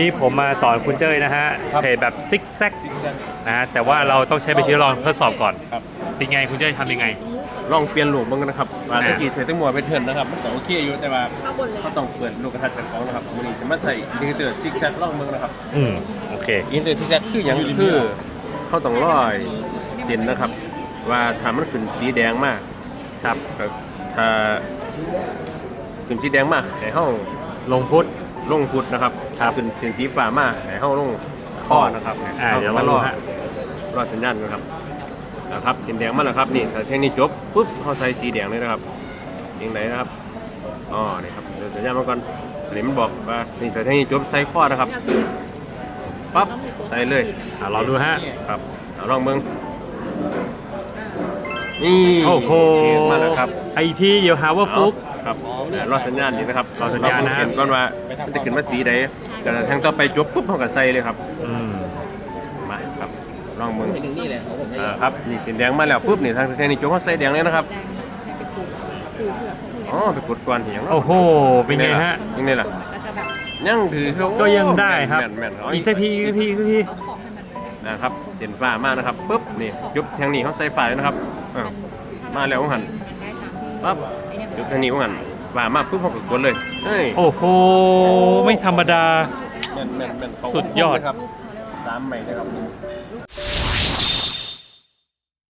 นี่ผมมาสอนคุณเจ้ยนะฮะครับเทรดแบบซิกแซกซิกแซกนะฮะแต่ว่าเราต้องใช้ไปชื้อลองทดสอบก่อนครับ เป็นไงคุณเจ้ยทำยังไง ลองเปลี่ยนลูกบ้างนะครับว่าอ่าตะกี้ใส่ตั้งหมวไปเถินนะครับมันก็โอเคอยู่แต่ว่าข้างบนเลยเขาต้องเปิดลูกกระทัดจากของนะครับวันนี้จะมาใส่ดิจิเตอร์ซิกแซกลองเมืองนะครับอืมโอเคอินเตอร์ซิกแซกคืออย่างคือเขาต้องร้อยเส้นนะครับ ว่าถ้ามันขึ้นสีแดงมากครับก็ถ้าขึ้นสีแดงมากให้เขาลงพุทธ ลงพุดนะครับครับขึ้นเส้นสีฟ้ามากให้เขาลงข้อนะครับอ่าเดี๋ยวมามารรออฮะรอสัญญาณนะครับนะครับสีแดงมาแล้วครับนี่ถ้าเทคนิคจบปุ๊บเขาใส่สีแดงเลยนะครับยังไงนะครับอ๋อนี่ครับเดี๋ยวสัญญาณมาก่อนอันนี้มันบอกว่านี่ใส่เทคนิคจบใส่ข้อนะครับปั๊บใส่เลยอะลองดูฮะครับเอาลองเบิ่ง นี่โอ้โหมาแล้วครับไอที่เดี๋ยวหาว่าฟุก ครับเดี๋ยวรอสัญญาณนี้นะครับรอสัญญาณนะเเสียงก่อนว่ามันจะขึ้นมาสีใดแต่แทงต่อไปจบปุ๊บเขาก็ใส่เลยครับอืมมาครับลองเบิ่งไปถึงนี่เลยของผมอ่าครับนี่สีแดงมาแล้วปุ๊บนี่ทางแทงนี่จบเขาใส่แดงเลยนะครับอ๋อไปกดก่อนเหียงเนาะโอ้โหเป็นไงฮะยังไงล่ะก็จะแบบยังถือเขาก็ยังได้ครับแม่นแม่นๆอีกสักทีอีกสักทีอีกสักทีเอาของให้มันนะครับเส้นฟ้ามากนะครับปุ๊บนี่ยุบแทงนี่เขาใส่ฟ้าเลยนะครับ อ้าว มาแล้วหันได้ตามที่ปั๊บยุบแทงนี่หันฟ้ามากปุ๊บเขาก็กดเลยเฮ้ยโอ้โห ไม่ธรรมดา แม่นแม่นแม่นเขาสุดยอด ครับสามใหม่นะครับ